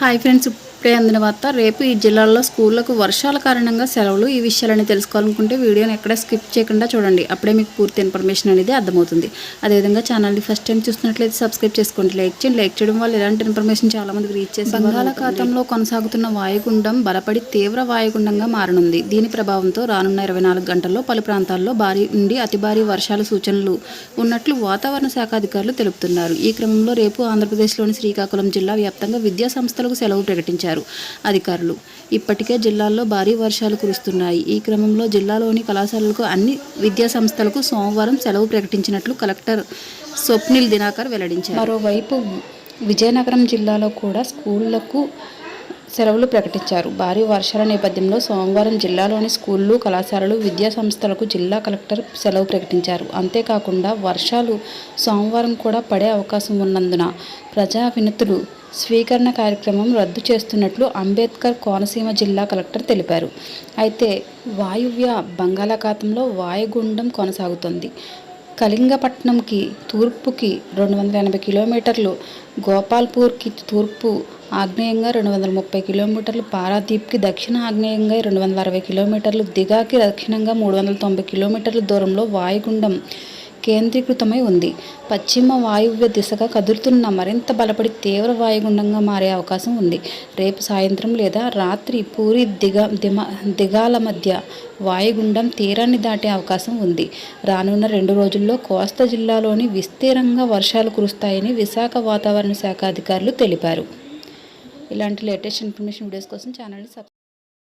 Hi friends ఇప్పుడే అందిన వార్త రేపు ఈ జిల్లాల్లో స్కూళ్ళకు వర్షాల కారణంగా సెలవులు ఈ విషయాలని తెలుసుకోవాలనుకుంటే వీడియోని ఎక్కడ స్కిప్ చేయకుండా చూడండి. అప్పుడే మీకు పూర్తి ఇన్ఫర్మేషన్ అనేది అర్థమవుతుంది. అదేవిధంగా ఛానల్ని ఫస్ట్ టైం చూసినట్లయితే సబ్స్క్రైబ్ చేసుకోండి లైక్ చేయండి. లైక్ చేయడం వల్ల ఇలాంటి ఇన్ఫర్మేషన్ చాలా మందికి రీచ్ చేసి బంగాళాఖాతంలో కొనసాగుతున్న వాయుగుండం బలపడి తీవ్ర వాయుగుండంగా మారనుంది. దీని ప్రభావంతో రానున్న ఇరవై నాలుగు గంటల్లో పలు ప్రాంతాల్లో భారీ నుండి అతి భారీ వర్షాల సూచనలు ఉన్నట్లు వాతావరణ శాఖ అధికారులు తెలుపుతున్నారు. ఈ క్రమంలో రేపు ఆంధ్రప్రదేశ్లోని శ్రీకాకుళం జిల్లా వ్యాప్తంగా విద్యా సంస్థలకు సెలవు ప్రకటించారు. అధికారులు ఇప్పటికే జిల్లాల్లో భారీ వర్షాలు కురుస్తున్నాయి. ఈ క్రమంలో జిల్లాలోని కళాశాలలకు అన్ని విద్యా సంస్థలకు సోమవారం సెలవు ప్రకటించినట్లు కలెక్టర్ స్వప్నిల్ దినాకర్ వెల్లడించారు. మరోవైపు విజయనగరం జిల్లాలో కూడా స్కూళ్ళకు సెలవులు ప్రకటించారు. భారీ వర్షాల నేపథ్యంలో సోమవారం జిల్లాలోని స్కూళ్ళు కళాశాలలు విద్యా సంస్థలకు జిల్లా కలెక్టర్ సెలవు ప్రకటించారు. అంతేకాకుండా వర్షాలు సోమవారం కూడా పడే అవకాశం ఉన్నందున ప్రజా వినతులు స్వీకరణ కార్యక్రమం రద్దు చేస్తున్నట్లు అంబేద్కర్ కోనసీమ జిల్లా కలెక్టర్ తెలిపారు. అయితే వాయువ్య బంగాళాఖాతంలో వాయుగుండం కొనసాగుతుంది. కళింగపట్నంకి తూర్పుకి రెండు వందల ఎనభై కిలోమీటర్లు గోపాల్పూర్కి తూర్పు ఆగ్నేయంగా రెండు వందల ముప్పై కిలోమీటర్లు పారాదీప్కి దక్షిణ ఆగ్నేయంగా రెండు వందల అరవై కిలోమీటర్లు దిగాకి దక్షిణంగా మూడు వందల తొంభై కిలోమీటర్ల దూరంలో వాయుగుండం కేంద్రీకృతమై ఉంది. పశ్చిమ వాయువ్య దిశగా కదులుతున్న మరింత బలపడి తీవ్ర వాయుగుండంగా మారే అవకాశం ఉంది. రేపు సాయంత్రం లేదా రాత్రి పూరి దిగ దిమ దిగాల మధ్య వాయుగుండం తీరాన్ని దాటే అవకాశం ఉంది. రానున్న రెండు రోజుల్లో కోస్తా జిల్లాలోని విస్తీర్ణంగా వర్షాలు కురుస్తాయని విశాఖ వాతావరణ శాఖ అధికారులు తెలిపారు. ఇలాంటి లేటెస్ట్ ఇన్ఫర్మేషన్ వీడియోస్ కోసం ఛానల్ని సబ్